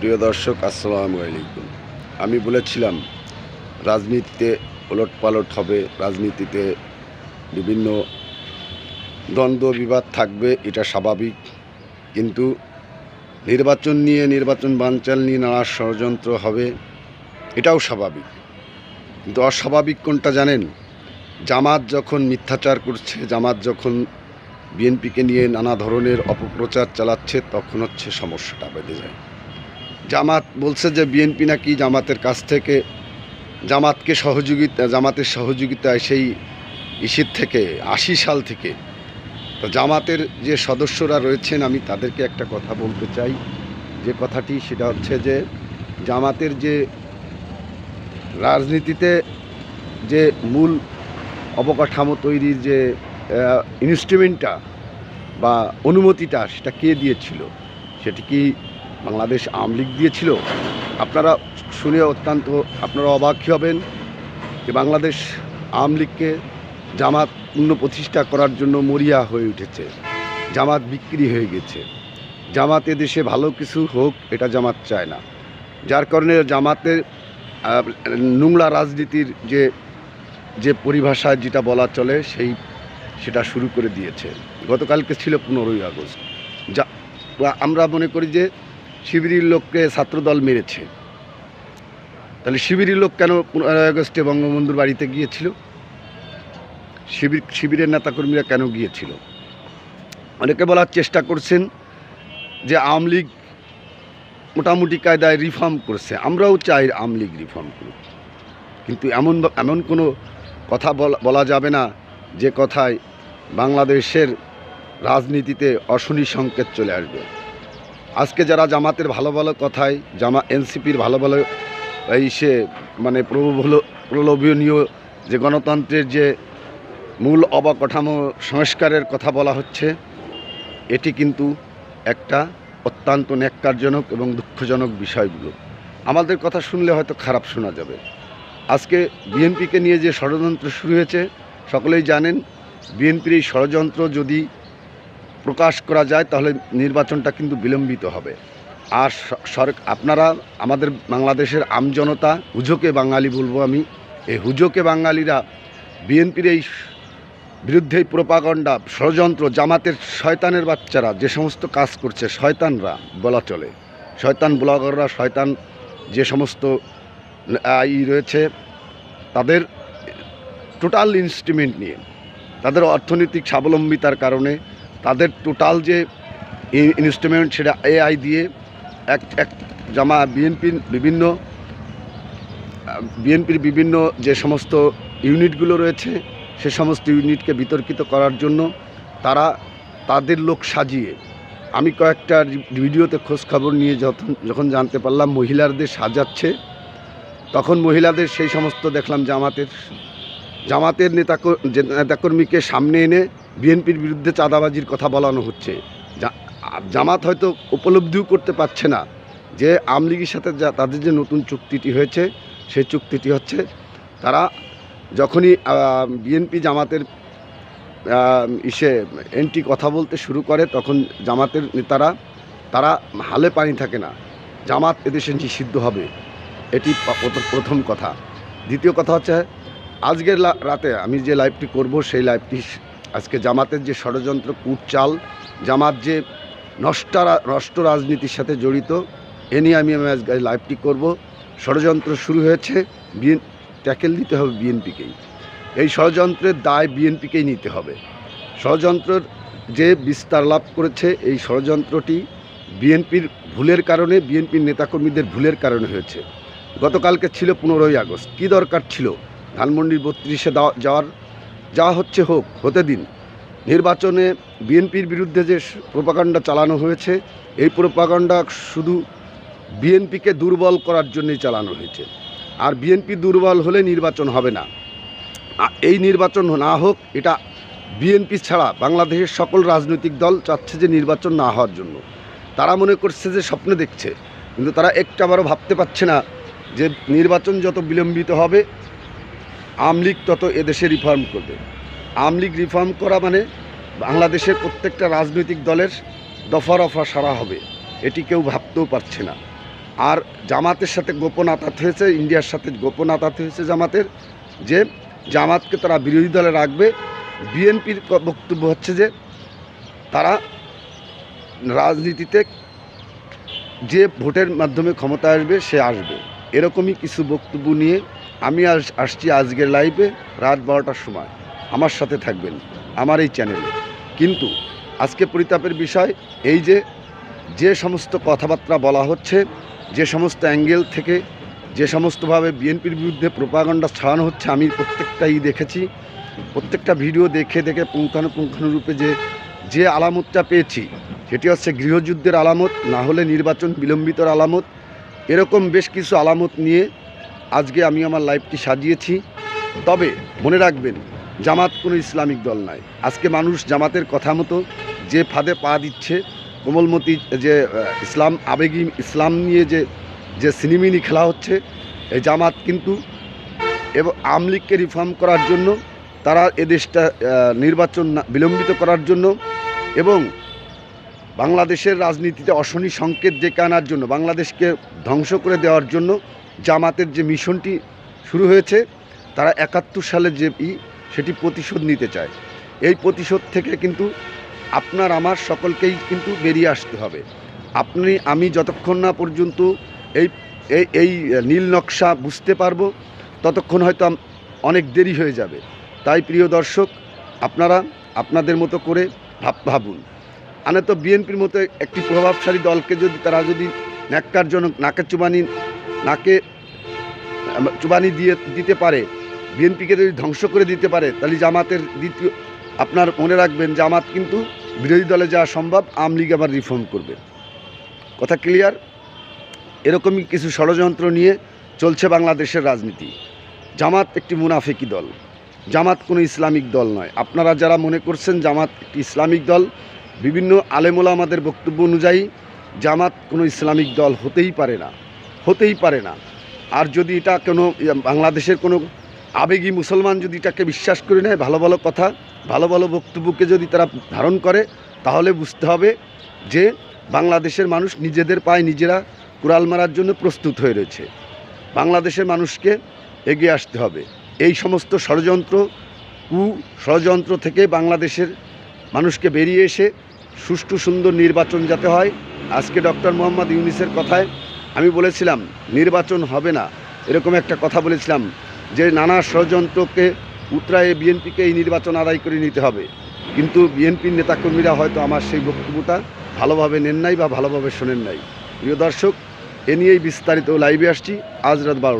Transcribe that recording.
প্রিয় দর্শক, আসসালামু আলাইকুম। আমি বলেছিলাম, রাজনীতিতে ওলট পালট হবে, রাজনীতিতে বিভিন্ন দ্বন্দ্ব বিবাদ থাকবে, এটা স্বাভাবিক। কিন্তু নির্বাচন নিয়ে, নির্বাচন বানচাল নিয়ে নানা ষড়যন্ত্র হবে, এটাও স্বাভাবিক। কিন্তু অস্বাভাবিক কোনটা জানেন? জামাত যখন মিথ্যাচার করছে, জামাত যখন বিএনপিকে নিয়ে নানা ধরনের অপপ্রচার চালাচ্ছে, তখন হচ্ছে সমস্যাটা বেঁধে যায়। জামাত বলছে যে বিএনপি নাকি জামাতের কাছ থেকে, জামাতকে সহযোগিতা, জামাতের সহযোগিতায় সেই ইসির থেকে, আশি সাল থেকে। তো জামাতের যে সদস্যরা রয়েছেন, আমি তাদেরকে একটা কথা বলতে চাই। যে কথাটি, সেটা হচ্ছে যে জামাতের যে রাজনীতিতে যে মূল অবকাঠামো তৈরির যে ইনস্ট্রুমেন্টটা বা অনুমতিটা, সেটা কে দিয়েছিল? সেটি কি বাংলাদেশ আওয়ামী লীগ দিয়েছিল। আপনারা শুনে অত্যন্ত, আপনারা অবাক হবেন যে বাংলাদেশ আওয়ামী লীগকে জামাত পূর্ণ প্রতিষ্ঠা করার জন্য মরিয়া হয়ে উঠেছে, জামাত বিক্রি হয়ে গেছে। জামাত দেশে ভালো কিছু হোক, এটা জামাত চায় না। যার কারণে জামাতের নোংরা রাজনীতির যে যে পরিভাষায় যেটা বলা চলে, সেই, সেটা শুরু করে দিয়েছে। গতকালকে ছিল পনেরোই আগস্ট। যা, আমরা মনে করি যে শিবিরের লোককে ছাত্রদল মেরেছে। তাহলে শিবিরের লোক কেন পনেরোই আগস্টে বঙ্গবন্ধুর বাড়িতে গিয়েছিল? শিবির, শিবিরের নেতাকর্মীরা কেন গিয়েছিল? অনেকে বলার চেষ্টা করছেন যে আওয়ামী লীগ মোটামুটি কায়দায় রিফর্ম করছে। আমরাও চাই আওয়ামী লীগ রিফর্ম করুক। কিন্তু এমন এমন কোনো কথা বলা- যাবে না যে কথায় বাংলাদেশের রাজনীতিতে অশনি সংকেত চলে আসবে। আজকে যারা জামাতের ভালো ভালো কথায় জামা এনসিপির ভালো ভালো এই সে মানে প্রবল প্রলোভনীয় যে গণতন্ত্রের যে মূল অবকাঠামো সংস্কারের কথা বলা হচ্ছে, এটি কিন্তু একটা অত্যন্ত ন্যাক্কারজনক এবং দুঃখজনক বিষয়গুলো। আমাদের কথা শুনলে হয়তো খারাপ শোনা যাবে। আজকে বিএনপিকে নিয়ে যে ষড়যন্ত্র শুরু হয়েছে, সকলেই জানেন, বিএনপির এই ষড়যন্ত্র যদি প্রকাশ করা যায়, তাহলে নির্বাচনটা কিন্তু বিলম্বিত হবে। আর স- সরক, আপনারা, আমাদের বাংলাদেশের আমজনতা হুজোকে বাঙালি বলব আমি, এই হুজোকে বাঙালিরা, বিএনপির এই বিরুদ্ধে প্রপাগণ্ডা ষড়যন্ত্র, জামাতের শয়তানের বাচ্চারা, যে সমস্ত কাজ করছে, শয়তানরা, বলা চলে। শয়তান ব্লগাররা, শয়তান যে সমস্ত ই রয়েছে, তাদের টোটাল ইনস্ট্রুমেন্ট নিয়ে, তাদের অর্থনৈতিক স্বাবলম্বিতার কারণে তাদের টোটাল যে ইনস্ট্রুমেন্ট সেটা এআই দিয়ে এক এক জামা বিএনপির বিভিন্ন বিএনপির বিভিন্ন যে সমস্ত ইউনিটগুলো রয়েছে, সে সমস্ত ইউনিটকে বিতর্কিত করার জন্য তারা তাদের লোক সাজিয়ে, আমি কয়েকটা ভিডিওতে খোঁজ খবর নিয়ে যখন যখন জানতে পারলাম মহিলাদের সাজাচ্ছে, তখন মহিলাদের সেই সমস্ত দেখলাম জামাতের জামাতের নেতা নেতাকর্মীকে সামনে এনে বিএনপির বিরুদ্ধে চাঁদাবাজির কথা বলানো হচ্ছে। জামাত হয়তো উপলব্ধিও করতে পারছে না যে আমলিগের সাথে যা তাদের যে নতুন চুক্তিটি হয়েছে, সেই চুক্তিটি হচ্ছে তারা যখনই বিএনপি জামাতের ইসে এন্টি কথা বলতে শুরু করে, তখন জামাতের নেতারা, তারা হালে পানি থাকে না। জামাত এদেশে নিষিদ্ধ হবে। এটি প্রথম কথা। দ্বিতীয় কথা হচ্ছে, আজকের রাতে আমি যে লাইভটি করব, সেই লাইভটি আজকে জামাতের যে ষড়যন্ত্র, কুটচাল, জামাত যে নষ্ট নষ্ট রাজনীতির সাথে জড়িত, এ নিয়ে আমি আমি আজকে লাইভটি করব। ষড়যন্ত্র শুরু হয়েছে, বিএন, ট্যাকেল দিতে হবে বিএনপিকেই। এই ষড়যন্ত্রের দায় বিএনপিকেই নিতে হবে। ষড়যন্ত্রের যে বিস্তার লাভ করেছে এই ষড়যন্ত্রটি বিএনপির ভুলের কারণে, বিএনপির নেতাকর্মীদের ভুলের কারণে হয়েছে। গতকালকে ছিল পনেরোই আগস্ট। কী দরকার ছিল? ধানমন্ডির বত্রিশে যাওয়ার যা হচ্ছে হোক, হতে দিন। নির্বাচনে বিএনপির বিরুদ্ধে যে প্রোপাগান্ডা চালানো হয়েছে, এই প্রোপাগান্ডা শুধু বিএনপিকে দুর্বল করার জন্যই চালানো হয়েছে। আর বিএনপি দুর্বল হলে নির্বাচন হবে না। এই নির্বাচন না হোক, এটা বিএনপি ছাড়া বাংলাদেশের সকল রাজনৈতিক দল চাচ্ছে যে নির্বাচন না হওয়ার জন্য। তারা মনে করছে যে স্বপ্নে দেখছে, কিন্তু তারা একটাবারও ভাবতে পারছে না যে নির্বাচন যত বিলম্বিত হবে আওয়ামী লীগ তত এদেশে রিফর্ম করবে। আওয়ামী লীগ রিফর্ম করা মানে বাংলাদেশের প্রত্যেকটা রাজনৈতিক দলের দফা রফা সারা হবে, এটি কেউ ভাবতেও পারছে না। আর জামাতের সাথে গোপন আতাত হয়েছে, ইন্ডিয়ার সাথে গোপন আতাত হয়েছে জামাতের, যে জামাতকে তারা বিরোধী দলে রাখবে। বিএনপির বক্তব্য হচ্ছে যে, তারা রাজনীতিতে যে ভোটের মাধ্যমে ক্ষমতা আসবে, সে আসবে। এরকমই কিছু বক্তব্য নিয়ে আমি আসছি আজকের লাইভে রাত বারোটার সময়। আমার সাথে থাকবেন, আমার এই চ্যানেলে কিন্তু আজকে পরিতাপের বিষয় এই যে যে সমস্ত কথাবার্তা বলা হচ্ছে, যে সমস্ত অ্যাঙ্গেল থেকে, যে সমস্তভাবে বিএনপির বিরুদ্ধে প্রোপাগণ্ডা ছড়ানো হচ্ছে, আমি প্রত্যেকটাই দেখেছি। প্রত্যেকটা ভিডিও দেখে দেখে পুঙ্খানুপুঙ্খানুরূপে যে যে আলামতটা পেয়েছি, সেটি হচ্ছে গৃহযুদ্ধের আলামত, না হলে নির্বাচন বিলম্বিতর আলামত, এরকম বেশ কিছু আলামত নিয়ে আজকে আমি আমার লাইফটি সাজিয়েছি। তবে মনে রাখবেন, জামাত কোনো ইসলামিক দল নয়। আজকে মানুষ জামাতের কথা মতো যে ফাঁদে পা দিচ্ছে, কোমলমতি যে ইসলাম, আবেগী ইসলাম নিয়ে যে যে সিনেমিনি খেলা হচ্ছে, এই জামাত কিন্তু এবং আমলিগকে রিফর্ম করার জন্য, তারা এদেশটা নির্বাচন বিলম্বিত করার জন্য এবং বাংলাদেশের রাজনীতিতে অশনি সংকেত ডেকে আনার জন্য, বাংলাদেশকে ধ্বংস করে দেওয়ার জন্য জামাতের যে মিশনটি শুরু হয়েছে, তারা একাত্তর সালে যে ই, সেটি প্রতিশোধ নিতে চায়। এই প্রতিশোধ থেকে কিন্তু আপনার, আমার সকলকেই কিন্তু বেরিয়ে আসতে হবে। আপনি, আমি যতক্ষণ না পর্যন্ত এই এই নীল নকশা বুঝতে পারব, ততক্ষণ হয়তো অনেক দেরি হয়ে যাবে। তাই প্রিয় দর্শক, আপনারা আপনাদের মতো করে ভাব, ভাবুন। আনে তো বিএনপির মতো একটি প্রভাবশালী দলকে যদি, তারা যদি ন্যাক্কারজনক নাকে চুবানি নাকে চুবানি দিয়ে দিতে পারে, বিএনপিকে যদি ধ্বংস করে দিতে পারে, তাহলে জামাতের দ্বিতীয়, আপনার মনে রাখবেন জামাত কিন্তু বিরোধী দলে যাওয়া সম্ভব, আওয়ামী লীগ আবার রিফর্ম করবে। কথা ক্লিয়ার এরকমই কিছু ষড়যন্ত্র নিয়ে চলছে বাংলাদেশের রাজনীতি। জামাত একটি মুনাফিকি দল। জামাত কোনো ইসলামিক দল নয়। আপনারা যারা মনে করছেন জামাত একটি ইসলামিক দল, বিভিন্ন আলেমোলা আমাদের বক্তব্য অনুযায়ী জামাত কোনো ইসলামিক দল হতেই পারে না। হতেই পারে না। আর যদি এটা কোনো বাংলাদেশের কোনো আবেগী মুসলমান যদি এটাকে বিশ্বাস করে নেয়, ভালো ভালো কথা, ভালো ভালো বক্তব্যকে যদি তারা ধারণ করে, তাহলে বুঝতে হবে যে বাংলাদেশের মানুষ নিজেদের পায়ে নিজেরা কুড়াল মারার জন্য প্রস্তুত হয়ে রয়েছে। বাংলাদেশের মানুষকে এগিয়ে আসতে হবে। এই সমস্ত ষড়যন্ত্র, কু ষড়যন্ত্র থেকে বাংলাদেশের মানুষকে বেরিয়ে এসে সুষ্ঠু সুন্দর নির্বাচন যাতে হয়, আজকে ডক্টর মোহাম্মদ ইউনিসের কথায় আমি বলেছিলাম, নির্বাচন হবে না। এরকম একটা কথা বলেছিলাম যে নানা ষড়যন্ত্রকে উত্তরায় বিএনপিকে এই নির্বাচন আদায় করে নিতে হবে। কিন্তু বিএনপির নেতাকর্মীরা হয়তো আমার সেই বক্তব্যটা ভালোভাবে নেন নাই বা ভালোভাবে শোনেন নাই। প্রিয় দর্শক, এ নিয়েই বিস্তারিত লাইভে আসছি। আজ রাত বারো